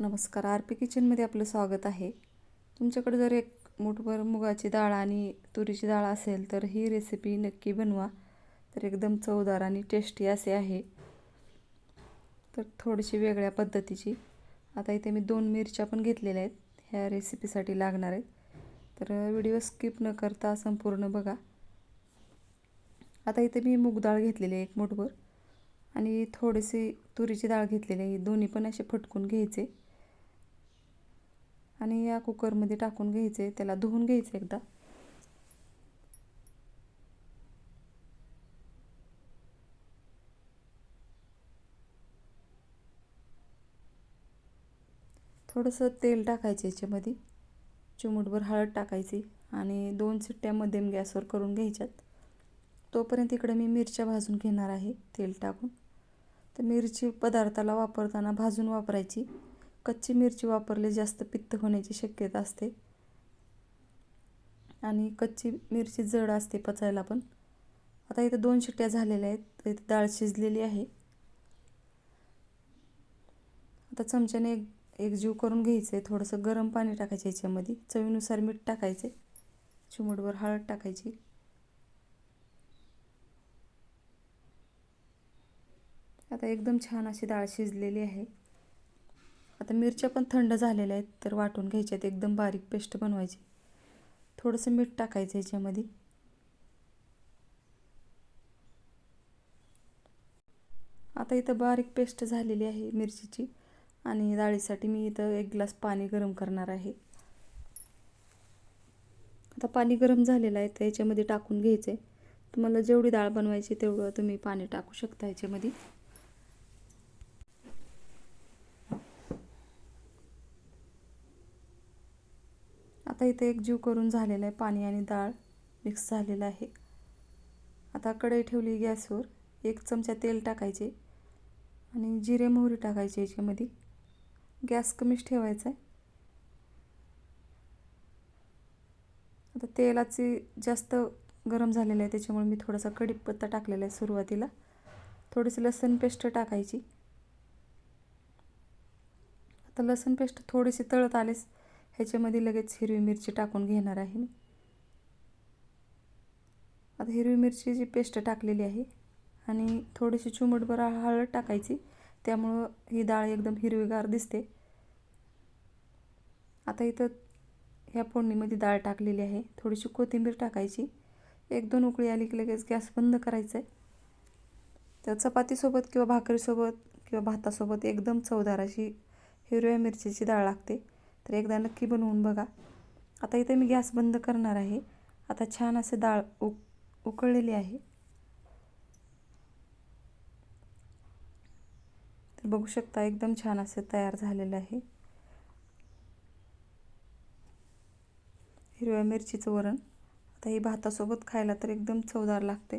नमस्कार R P किचनमध्ये आपलं स्वागत आहे. तुमच्याकडे जर एक मुठभर मुगाची डाळ आणि तुरीची डाळ असेल तर ही रेसिपी नक्की बनवा. तर एकदम चवदार आणि टेस्टी असे आहे. तर थोडीशी वेगळ्या पद्धतीची. आता इथे मी दोन मिरच्या पण घेतलेल्या आहेत ह्या रेसिपीसाठी लागणार आहेत. तर व्हिडिओ स्किप न करता संपूर्ण बघा. आता इथे मी मूग डाळ घेतलेली आहे एक मुठभर आणि थोडेसे तुरीची डाळ घेतलेली आहे. दोन्ही पण असे फटकून घ्यायचे. आणि या कुकरमध्ये टाकून घ्यायचे त्याला धुवून घ्यायचे एकदा. थोडंसं तेल टाकायचं याच्यामध्ये. चिमूटभर हळद टाकायची आणि दोन शिट्ट्या मध्यम गॅसवर करून घ्यायच्यात. तोपर्यंत इकडे मी मिरच्या भाजून घेणार आहे तेल टाकून. तर मिरची पदार्थाला वापरताना भाजून वापरायची. कच्ची मिरची वापरली जास्त पित्त होण्याची शक्यता असते. आणि कच्ची मिरची जड असते पचायला पण. आता इथं दोन शिट्ट्या झालेल्या आहेत. इथं इथे डाळ शिजलेली आहे. आता चमच्याने एक एक जीव करून घ्यायचं आहे थोडंसं गरम पाणी टाकायचं याच्यामध्ये. चवीनुसार मीठ टाकायचे चिमूटभर हळद टाकायची. आता एकदम छान अशी डाळ शिजलेली आहे. आता मिरच्या पण थंड झालेल्या आहेत तर वाटून घ्यायच्यात. एकदम बारीक पेस्ट बनवायची. थोडंसं मीठ टाकायचं याच्यामध्ये. आता इथं बारीक पेस्ट झालेली आहे मिरचीची. आणि डाळीसाठी मी इथं एक ग्लास पाणी गरम करणार आहे. आता पाणी गरम झालेलं आहे तर याच्यामध्ये टाकून घ्यायचं आहे तुम्हाला जेवढी डाळ बनवायची तेवढं तुम्ही पाणी टाकू शकता याच्यामध्ये. आता इथे एक जीव करून झालेला आहे पाणी आणि डाळ मिक्स झालेलं आहे. आता कढई ठेवली गॅसवर एक चमचा तेल टाकायचे आणि जिरे मोहरी टाकायची याच्यामध्ये. गॅस कमीच ठेवायचा आहे. आता तेलाची जास्त गरम झालेलं आहे त्याच्यामुळे मी थोडासा कढीपत्ता टाकलेला आहे सुरुवातीला. थोडीशी लसण पेस्ट टाकायची. आता लसण पेस्ट थोडीशी तळत आलेस ह्याच्यामध्ये लगेच हिरवी मिरची टाकून घेणार आहे मी. आता हिरवी मिरची जी पेस्ट टाकलेली आहे आणि थोडीशी चुमटभर हळद टाकायची त्यामुळं ही डाळ एकदम हिरवीगार दिसते. आता इथं ह्या फोडणीमध्ये डाळ टाकलेली आहे. थोडीशी कोथिंबीर टाकायची. एक दोन उकळी आली की लगेच गॅस बंद करायचा आहे तर चपातीसोबत किंवा भाकरीसोबत किंवा भातासोबत एकदम चवदार अशी हिरव्या मिरचीची डाळ लागते. तर एकदा नक्की बनवून बघा. आता इथे मी गॅस बंद करणार आहे. आता छान असे डाळ उक उकळलेली आहे. तर बघू शकता एकदम छान असे तयार झालेलं आहे. हिरव्या मिरचीचं वरण. आता ही भातासोबत खायला तर एकदम चवदार लागते.